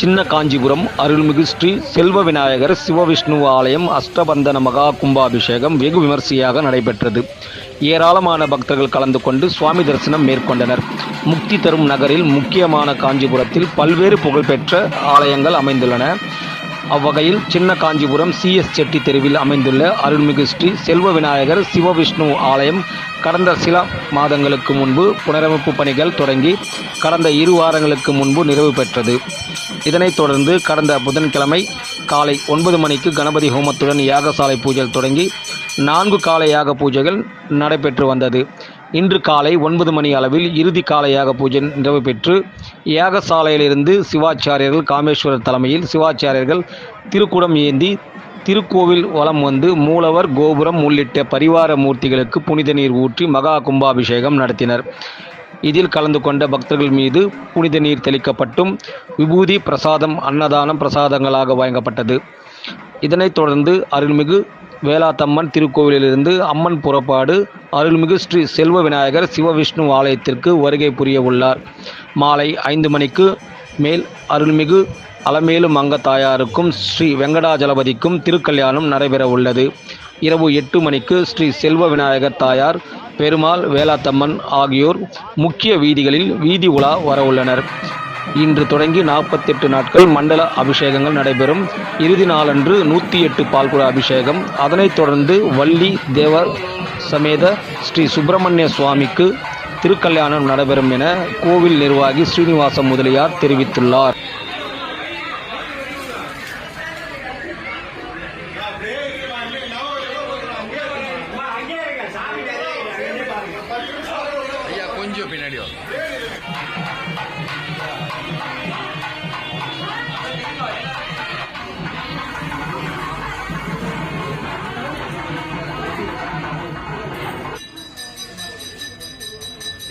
சின்ன காஞ்சிபுரம் அருள்மிகு ஸ்ரீ செல்வ விநாயகர் சிவவிஷ்ணு ஆலயம் அஷ்டபந்தன மகா கும்பாபிஷேகம் வெகு விமர்சையாக நடைபெற்றது. ஏராளமான பக்தர்கள் கலந்து கொண்டு சுவாமி தரிசனம் மேற்கொண்டனர். முக்தி தரும் நகரில் முக்கியமான காஞ்சிபுரத்தில் பல்வேறு புகழ்பெற்ற ஆலயங்கள் அமைந்துள்ளன. அவ்வகையில் சின்ன காஞ்சிபுரம் சிஎஸ் செட்டி தெருவில் அமைந்துள்ள அருள்மிகு ஸ்ரீ செல்வ விநாயகர் சிவவிஷ்ணு ஆலயம் கடந்த சில மாதங்களுக்கு முன்பு புனரமைப்பு பணிகள் தொடங்கி கடந்த இரு வாரங்களுக்கு முன்பு நிறைவு பெற்றது. இதனைத் தொடர்ந்து கடந்த புதன்கிழமை காலை ஒன்பது மணிக்கு கணபதி ஹோமத்துடன் யாகசாலை பூஜை தொடங்கி நான்கு கால யாக பூஜைகள் நடைபெற்று வந்தது. இன்று காலை ஒன்பது மணி அளவில் இறுதி கால யாக பூஜை நிறைவு பெற்று யாகசாலையிலிருந்து சிவாச்சாரியர்கள் காமேஸ்வரர் தலைமையில் சிவாச்சாரியர்கள் திருக்குடம் ஏந்தி திருக்கோவில் வலம் வந்து மூலவர் கோபுரம் உள்ளிட்ட பரிவார மூர்த்திகளுக்கு புனித நீர் ஊற்றி மகா கும்பாபிஷேகம் நடத்தினர். இதில் கலந்து கொண்ட பக்தர்கள் மீது புனித நீர் தெளிக்கப்பட்டும் விபூதி பிரசாதம் அன்னதானம் பிரசாதங்களாக வழங்கப்பட்டது. இதனைத் தொடர்ந்து அருள்மிகு வேளாத்தம்மன் திருக்கோவிலிலிருந்து அம்மன் புறப்பாடு அருள்மிகு ஸ்ரீ செல்வ விநாயகர் சிவவிஷ்ணு ஆலயத்திற்கு வருகை புரிய உள்ளார். மாலை ஐந்து மணிக்கு மேல் அருள்மிகு அலமேலு மங்கத்தாயாருக்கும் ஸ்ரீ வெங்கடாஜலபதிக்கும் திருக்கல்யாணம் நடைபெற உள்ளது. இரவு எட்டு மணிக்கு ஸ்ரீ செல்வ விநாயகர் தாயார் பெருமாள் வேளாத்தம்மன் ஆகியோர் முக்கிய வீதிகளில் வீதி உலா வரவுள்ளனர் இன்று தொடங்கி நாற்பத்தெட்டு நாட்கள் மண்டல அபிஷேகங்கள் நடைபெறும். இறுதி நாளன்று நூற்றி எட்டு பால்குட அபிஷேகம். அதனைத் தொடர்ந்து வள்ளி தேவர் சமேத ஸ்ரீ சுப்பிரமணிய சுவாமிக்கு திருக்கல்யாணம் நடைபெறும் என கோவில் நிர்வாகி ஸ்ரீனிவாச முதலியார் தெரிவித்துள்ளார். கொஞ்சம் பின்னாடி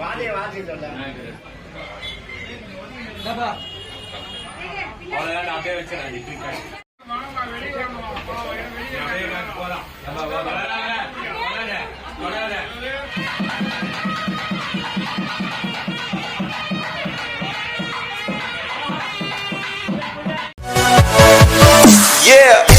வாதிய வாசி சொல்ல Yeah.